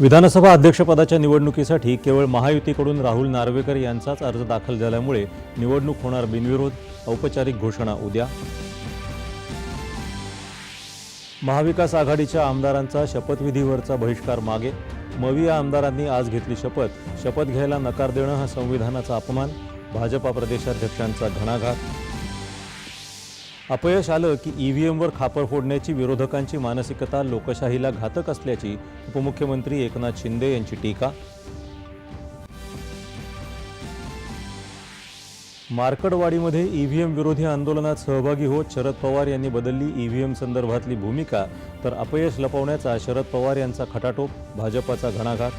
विधानसभा अध्यक्षपदाच्या निवडणुकीसाठी केवळ महायुतीकडून राहुल नार्वेकर यांचाच अर्ज दाखल झाल्यामुळे निवडणूक होणार बिनविरोध. औपचारिक घोषणा उद्या. महाविकास आघाडीच्या आमदारांचा शपथविधीवरचा बहिष्कार मागे. मवी या आमदारांनी आज घेतली शपथ. शपथ घ्यायला नकार देणं हा संविधानाचा अपमान. भाजपा प्रदेशाध्यक्षांचा घणाघात. अपयश आलं की ईव्हीएमवर खापर फोडण्याची विरोधकांची मानसिकता लोकशाहीला घातक असल्याची उपमुख्यमंत्री एकनाथ शिंदे यांची टीका. मार्कडवाडीमध्ये ईव्हीएम विरोधी आंदोलनात सहभागी होत शरद पवार यांनी बदलली ईव्हीएम संदर्भातली भूमिका तर अपयश लपवण्याचा शरद पवार यांचा खटाटोप भाजपाचा घणाघात.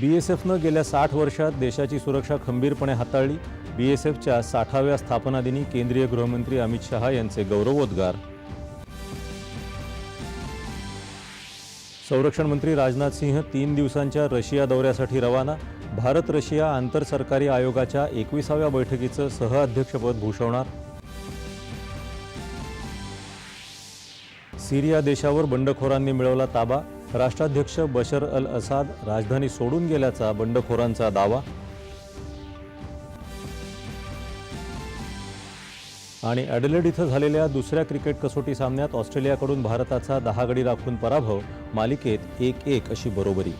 बीएसएफनं गेल्या साठ वर्षात देशाची सुरक्षा खंबीरपणे हाताळली. बीएसएफच्या साठाव्या स्थापना दिनी केंद्रीय गृहमंत्री अमित शहा यांचे गौरवोद्गार. संरक्षण मंत्री राजनाथ सिंह तीन दिवसांच्या रशिया दौऱ्यासाठी रवाना. भारत रशिया आंतर सरकारी आयोगाच्या एकविसाव्या बैठकीचं सहअध्यक्षपद भूषवणार. सिरिया देशावर बंडखोरांनी मिळवला ताबा. राष्ट्राध्यक्ष बशर अल असाद राजधानी सोडून गेल्याचा बंडखोरांचा दावा. आणि ॲडलेड इथं झालेल्या दुसऱ्या क्रिकेट कसोटी सामन्यात ऑस्ट्रेलियाकडून भारताचा दहा गडी राखून पराभव मालिकेत एक एक अशी बरोबरी.